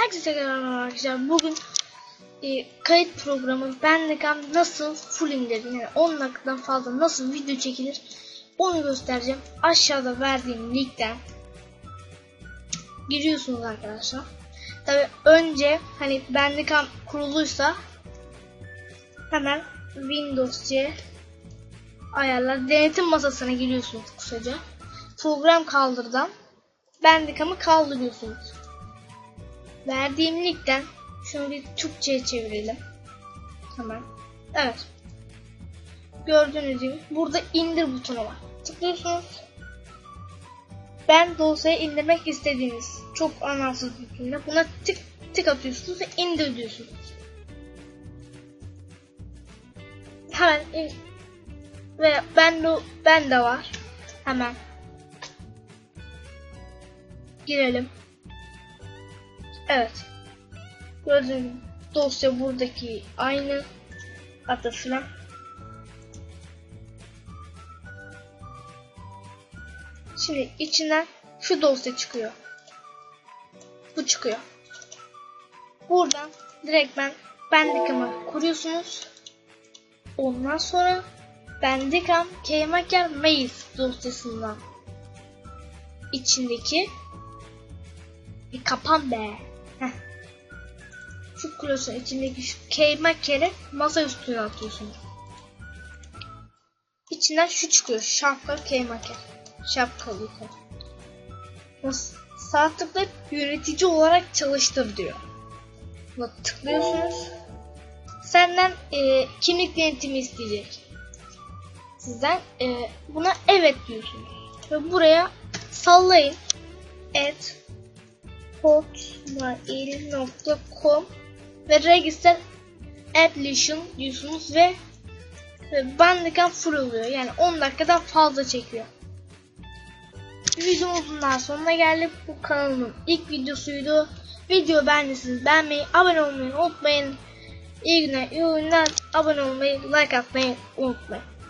Herkese merhaba arkadaşlar. Bugün e, kayıt programı Bandicam nasıl full indirir yani 10 dakikadan fazla nasıl video çekilir onu göstereceğim. Aşağıda verdiğim linkten giriyorsunuz arkadaşlar. Tabi önce hani Bandicam kuruluysa hemen Windows C ayarlar denetim masasına giriyorsunuz kısaca. Program kaldırdan Bandicam'ı kaldırıyorsunuz. Verdiğim linkten şunu bir Türkçe'ye çevirelim. Hemen. Evet. Gördüğünüz gibi burada indir butonu var. Tıklıyorsunuz. Ben dosyayı indirmek istediğiniz çok anlamsız bir cümle. Buna tık tık atıyorsunuz ve indir diyorsunuz. Hemen in ve ben de ben de var. Hemen girelim. Evet. Gördüğünüz dosya buradaki aynı hatta. Şimdi içinden şu dosya çıkıyor. Bu çıkıyor. Buradan direkt ben Bandicam'ı kuruyorsunuz. Ondan sonra Bandicam Keymaker Maze dosyasından içindeki bir kapan be. Şu klosun içindeki şu keymaker'i masa üstüne atıyorsun. İçinden şu çıkıyor. Şapka keymaker. Şapkalı yukarı. Sağ tıklayıp yönetici olarak çalıştır diyor. Buna tıklıyorsunuz. Senden e, kimlik denetimi isteyecek. Sizden e, buna evet diyorsunuz. Ve buraya sallayın. Et hotmail.com ve register admission diyorsunuz ve, ve Bandicam full oluyor. Yani 10 dakikadan fazla çekiyor. Videomuzun daha sonuna geldik. Bu kanalımın ilk videosuydu. Video beğendiyseniz beğenmeyi, abone olmayı unutmayın. İyi günler, iyi oyunlar. Abone olmayı, like atmayı unutmayın.